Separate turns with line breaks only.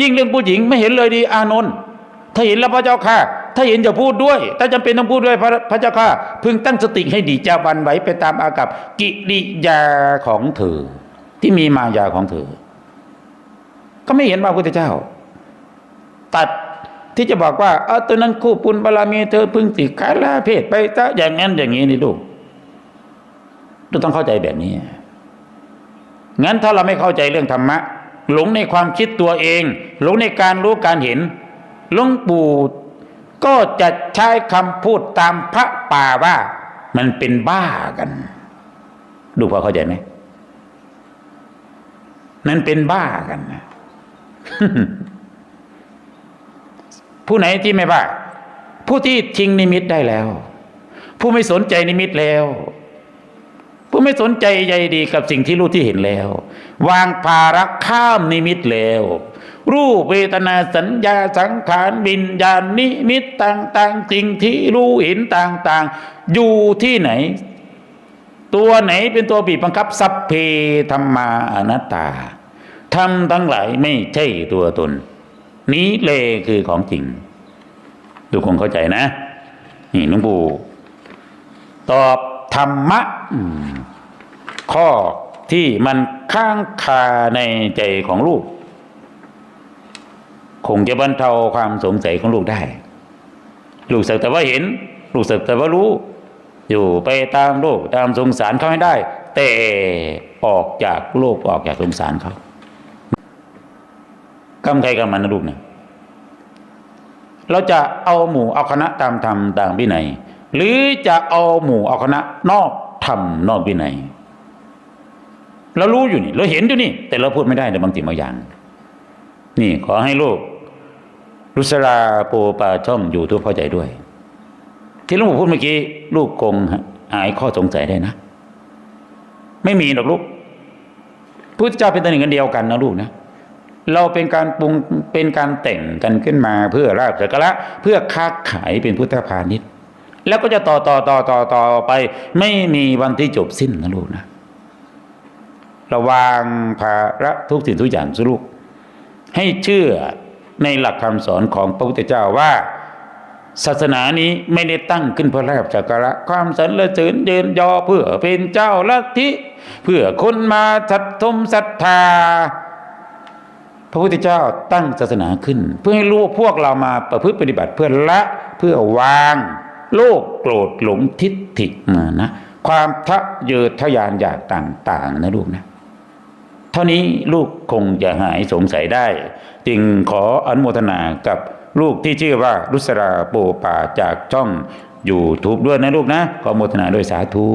ยิ่งเรื่องผู้หญิงไม่เห็นเลยดีอานนท์ถ้าเห็นแล้วพระเจ้าค่ะ ถ้าเห็นจะพูดด้วย ถ้าจำเป็นต้องพูดด้วยพระพระเจ้าค่ะ พึงตั้งสติให้ดีจะวันไหวไปตามอากับกิริยาของเธอ ที่มีมายาของเธอ ก็ไม่เห็นว่าพระพุทธเจ้า ตัดที่จะบอกว่าเออตัวนั้นคู่ปุณบารมีเธอพึงติขาลาเพศไปซะอย่างนั้นอย่างนี้นี่ลูกเราต้องเข้าใจแบบนี้ งั้นถ้าเราไม่เข้าใจเรื่องธรรมะ หลงในความคิดตัวเอง หลงในการรู้การเห็นหลวงปู่ก็จะใช้คำพูดตามพระป่าว่า มันเป็นบ้ากัน ดูพอเข้าใจไหมนั่นเป็นบ้ากันนะผู้ไหนที่ไม่บ้าผู้ที่ทิ้งนิมิตได้แล้ว ผู้ไม่สนใจนิมิตแล้ว ไม่สนใจใยดีกับสิ่งที่รู้ที่เห็นแล้ว วางภาระข้ามนิมิตแล้ว รูปเวทนาสัญญาสังขารวิญญาณนิมิตต่างๆสิ่งที่รู้เห็นต่างๆ อยู่ที่ไหน ตัวไหนเป็นตัวบีบบังคับสัพเพธรรมาอนัตตาทำทั้งหลายไม่ใช่ตัวตน นี้เลยคือของจริงดูคงเข้าใจนะ นี่หลวงปู่ตอบธรรมะ ข้อที่มันข้างคาในใจของลูก คงจะบรรเทาความสงสัยของลูกได้ ลูกสักแต่ว่าเห็น ลูกสักแต่ว่ารู้ อยู่ไปตามโลกตามสงสารเขาให้ได้ แต่ออกจากโลกออกจากสงสารเขากำใครกำมันนะลูกเนะเราจะเอาหมู่เอาคณะตามธรรมต่างวินัย หรือจะเอาหมู่เอาคณะนอกธรรมนอกวินัย เรารู้อยู่นี่เราเห็นอยู่นี่ แต่เราพูดไม่ได้ในบางสิ่งบางอย่าง นี่ขอให้ลูกรุสราโปปาช่องอยู่ทุกเข้าใจด้วย ที่หลวงปู่พูดเมื่อกี้ ลูกคงหายข้อสงสัยได้นะ ไม่มีหรอกลูกพุทธเจ้าเป็นตัวหนึ่งกันเดียวกันนะลูกนะเราเป็นการปรุงเป็นการแต่งกันขึ้นมาเพื่อราบสักการะเพื่อค้าขายเป็นพุทธพาณิชย์ แล้วก็จะต่อต่อต่อต่อต่อไป ไม่มีวันที่จบสิ้นนะลูกนะ ระวางภาระทุกสิ่งทุกอย่างสิลูกให้เชื่อในหลักคำสอนของพระพุทธเจ้าว่า ศาสนานี้ไม่ได้ตั้งขึ้นเพื่อราบสักการะความสรรเสริญเยินยอเพื่อเป็นเจ้าลัทธิเพื่อคนมาทัดทมศรัทธา พระพุทธเจ้าตั้งศาสนาขึ้น เพื่อให้รู้พวกเรามาประพฤติปฏิบัติเพื่อละเพื่อวางโลกโกรธหลงทิฏฐิมานะ ความทะเยอทะยานอยากต่าง ๆ นะลูกนะ เท่านี้ลูกคงจะหายสงสัยได้ จึงขออนุโมทนากับลูกที่ชื่อว่ารุษราโปป่าจากช่องอยู่ทูบด้วยนะลูกนะ ขออนุโมทนาด้วยสาธุ